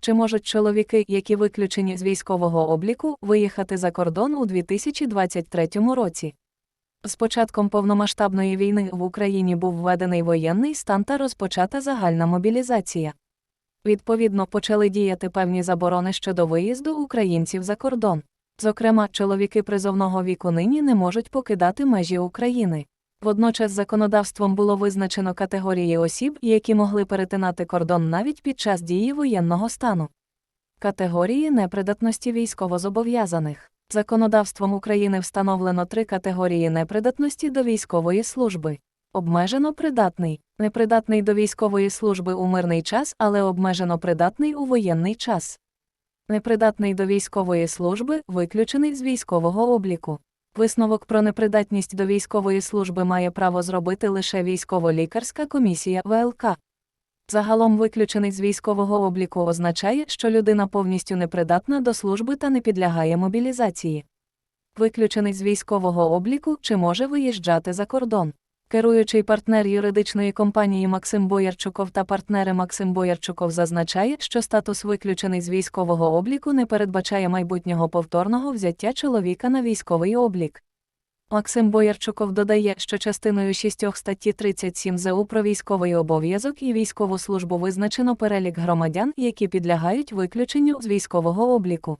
Чи можуть чоловіки, які виключені з військового обліку, виїхати за кордон у 2023 році? З початком повномасштабної війни в Україні був введений воєнний стан та розпочата загальна мобілізація. Відповідно, почали діяти певні заборони щодо виїзду українців за кордон. Зокрема, чоловіки призовного віку нині не можуть покидати межі України. Водночас законодавством було визначено категорії осіб, які могли перетинати кордон навіть під час дії воєнного стану. Категорії непридатності військовозобов'язаних. Законодавством України встановлено три категорії непридатності до військової служби. Обмежено придатний, непридатний до військової служби у мирний час, але обмежено придатний у воєнний час. Непридатний до військової служби виключений з військового обліку. Висновок про непридатність до військової служби має право зробити лише військово-лікарська комісія ВЛК. Загалом виключений з військового обліку означає, що людина повністю непридатна до служби та не підлягає мобілізації. Виключений з військового обліку чи може виїжджати за кордон. Керуючий партнер юридичної компанії Максим Боярчуков та партнери Максим Боярчуков зазначає, що статус виключений з військового обліку не передбачає майбутнього повторного взяття чоловіка на військовий облік. Максим Боярчуков додає, що частиною 6 статті 37 ЗУ про військовий обов'язок і військову службу визначено перелік громадян, які підлягають виключенню з військового обліку.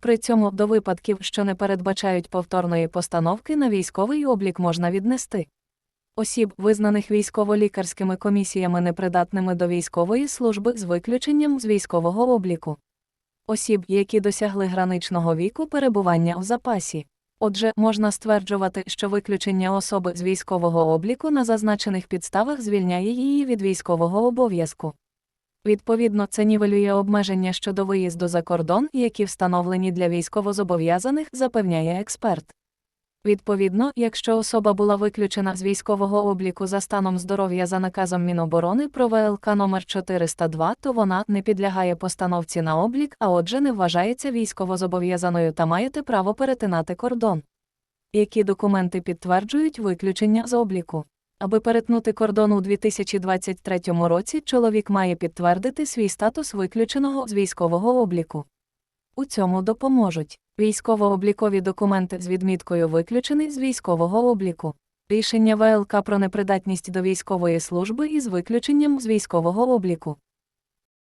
При цьому до випадків, що не передбачають повторної постановки на військовий облік можна віднести осіб, визнаних військово-лікарськими комісіями непридатними до військової служби з виключенням з військового обліку, осіб, які досягли граничного віку перебування в запасі. Отже, можна стверджувати, що виключення особи з військового обліку на зазначених підставах звільняє її від військового обов'язку. Відповідно, це нівелює обмеження щодо виїзду за кордон, які встановлені для військовозобов'язаних, запевняє експерт. Відповідно, якщо особа була виключена з військового обліку за станом здоров'я за наказом Міноборони про ВЛК номер 402, то вона не підлягає постановці на облік, а отже не вважається військовозобов'язаною та маєте право перетинати кордон. Які документи підтверджують виключення з обліку? Аби перетнути кордон у 2023 році, чоловік має підтвердити свій статус виключеного з військового обліку. У цьому допоможуть військово-облікові документи з відміткою виключений з військового обліку, рішення ВЛК про непридатність до військової служби із виключенням з військового обліку,